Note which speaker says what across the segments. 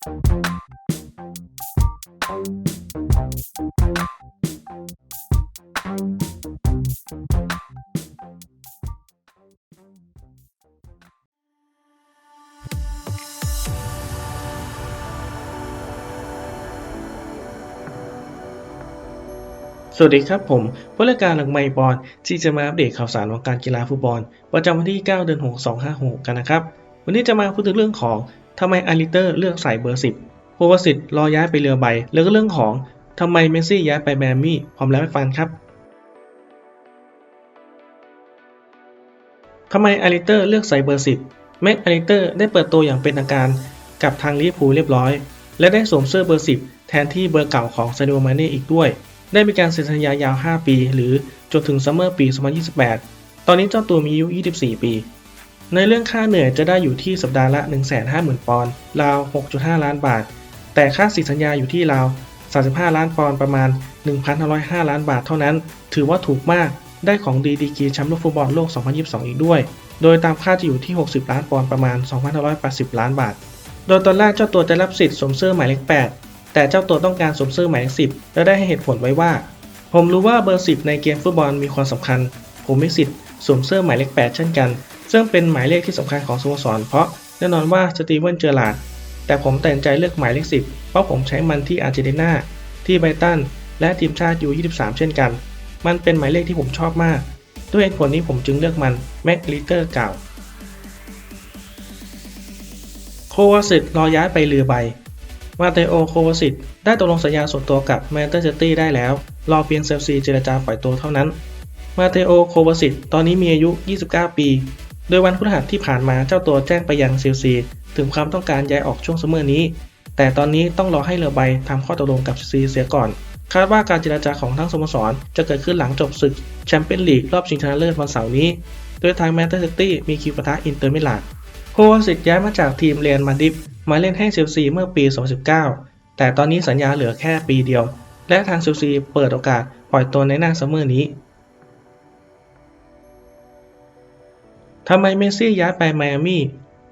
Speaker 1: สวัสดีครับผมผู้รายการหลังไมค์บอลที่จะมาอัปเดตข่าวสารวงการกีฬาฟุตบอล ประจำวันที่ 9 เดือน 6 256กันนะครับ วันนี้จะมาพูดถึงเรื่องของ ทำไมอาริเตอร์เลือกใส่เบอร์ 10โควาสิตรอย้ายไปเรือใบ แล้วก็เรื่องของทำไมเมสซี่ย้ายไปแมอามี่พร้อมแล้วไปฟังครับทำไมอาริเตอร์เลือกใส่เบอร์ 10 แม็กอาริเตอร์ได้เปิดตัวอย่างเป็นทางการกับทางลิเวอร์พูลเรียบร้อย และได้สวมเสื้อเบอร์ 10 แทนที่เบอร์เก่าของซาดิโอมาเน่อีกด้วย ได้มีการเซ็นสัญญายาว 5 ปี หรือจนถึงซัมเมอร์ปี 2028 ตอนนี้เจ้าตัวมีอายุ 24 ปี ในเรื่องค่าเหนื่อยจะได้อยู่ที่สัปดาห์ละ 150,000 ปอนด์ราว 6.5 ล้านบาท แต่ค่าสิทธิสัญญาอยู่ที่ราว 35 ล้านปอนด์ประมาณ 1,505 ล้านบาทเท่านั้น ถือว่าถูกมาก ได้ของดีดีกีแชมป์โลกฟุตบอลโลก 2022 อีกด้วย โดยตามค่าจะอยู่ที่ 60 ล้านปอนด์ประมาณ 2,580 ล้านบาท โดยตอนแรกเจ้าตัวจะรับสิทธิ์สวมเสื้อหมายเลข 8 แต่เจ้าตัวต้องการสวมเสื้อหมายเลข 10 และได้ให้เหตุผลไว้ว่า ผมรู้ว่าเบอร์ 10 ในเกมฟุตบอลมีความสำคัญ ผมมีสิทธิ์สวมเสื้อหมายเลข 8 เช่นกัน ซึ่งเป็นหมายเลขที่สำคัญของสโมสร เพราะแน่นอนว่าสตีเวนเจอร์ลาดแต่ผมตัดใจเลือกหมายเลข 10 เพราะผมใช้มันที่อาร์เจนตินาที่ไบตันและทีมชาติยู23 เช่นกัน มันเป็นหมายเลขที่ผมชอบมาก ด้วยเหตุผลนี้ผมจึงเลือกมันแม็กลิเตอร์เก่าโควาสิตรอย้ายไปเรือใบ มาเตโอโควาสิตได้ตกลงสัญญาส่วนตัวกับแมนเชสเตอร์ซิตี้ได้แล้ว รอเพียงเซลซีเจรจาปล่อยตัวเท่านั้น มาเตโอโควาสิตตอนนี้มีอายุ 29 ปี โดยวันพฤหัสที่ผ่านมาเจ้าตัวแจ้งไปยังเซลซีถึงความต้องการย้ายออกช่วงซัมเมอร์นี้ แต่ตอนนี้ต้องรอให้เรือใบทำข้อตกลงกับซลซีเสียก่อน คาดว่าการเจรจาของทั้งสโมสร จะเกิดขึ้นหลังจบศึกแชมเปี้ยนลีกรอบชิงชนะเลิศวันเสาร์นี้ โดยทางแมนเชสเตอร์ซิตี้มีคิวปะทะอินเตอร์มิลานโควาสิตย้ายมาจากทีมเรียนมาดริดมาเล่นให้เชลซีเมื่อปี 2019 แต่ตอนนี้สัญญาเหลือแค่ปีเดียว และทางเชลซีเปิดโอกาสปล่อยตัวในหน้าซัมเมอร์นี้ ทำไมเมสซี่ย้ายไปไมอามี่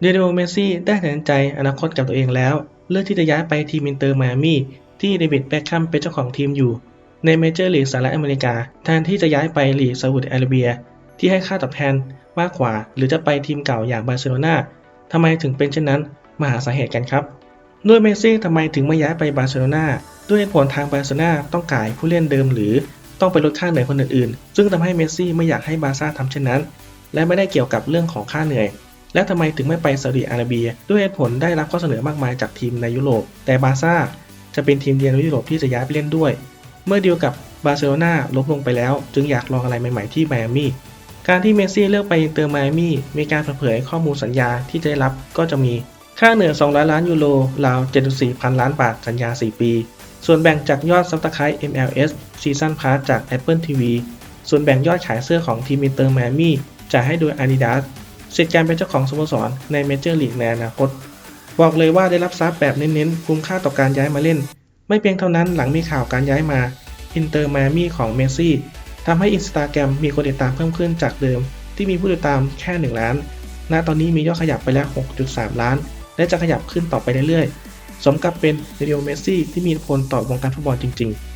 Speaker 1: เดโดเมสซี่ได้ตัดสินใจอนาคตกับตัวเองแล้ว เลือกที่จะย้ายไปทีมอินเตอร์ไมอามี่ที่เดวิดแบ็คแคมเป็นเจ้าของทีมอยู่ ในเมเจอร์ลีกสหรัฐอเมริกาแทนที่จะย้ายไปลีกซาอุดิอาระเบีย ที่ให้ค่าตอบแทนมากกว่า หรือจะไปทีมเก่าอย่างบาร์เซโลนาทำไมถึงเป็นเช่นนั้นมาหาสาเหตุกันครับด้วยเมสซี่ทำไมถึงไม่ย้ายไปบาร์เซโลนาด้วยผลทางบาร์เซโลนาต้องกายผู้เล่นเดิมหรือต้องไปลดค่าเหนื่อยคนอื่นๆ ซึ่งทำให้เมสซี่ไม่อยากให้บาร์ซ่าทำเช่นนั้น และไม่ได้เกี่ยวกับเรื่องของค่าเหนื่อย และทำไมถึงไม่ไปซาอุดิอาระเบีย ด้วยเหตุผลได้รับข้อเสนอมากมายจากทีมในยุโรป แต่บาร์ซ่าจะเป็นทีมเดียวในยุโรปที่จะย้ายไปเล่นด้วย เมื่อดีลกับบาร์เซโลนาลบลงไปแล้ว จึงอยากลองอะไรใหม่ๆที่ไมอามี่การที่เมสซี่เลือกไปอินเตอร์ไมอามี่มีการเผยข้อมูลสัญญาที่จะได้รับก็จะมีค่าเหนือ200 ล้านยูโรราว74พันล้านบาทสัญญา 4 ปี ส่วนแบ่งจากยอดซับสไครต์ MLS Season Pass จาก Apple TV ส่วนแบ่งยอดขายเสื้อของทีมอินเตอร์ไมอามี่ จ่ายให้โดย Adidas สิทธิ์การเป็นเจ้าของสโมสรในเมเจอร์ลีกในอนาคต บอกเลยว่าได้รับทรัพย์แบบเน้นๆ คุ้มค่าต่อการย้ายมาเล่น ไม่เพียงเท่านั้นหลังมีข่าวการย้ายมาอินเตอร์มามี่ของเมสซี่ทำให้อินสตาแกรมมีคนติดตามเพิ่มขึ้นจากเดิม ที่มีผู้ติดตามแค่ 1 ล้าน ณ ตอนนี้มียอดขยับไปแล้ว 6.3 ล้าน และจะขยับขึ้นต่อไปเรื่อยๆ สมกับเป็นเรดิโอเมสซี่ที่มีอิทธิพลต่อวงการฟุตบอลจริง ๆ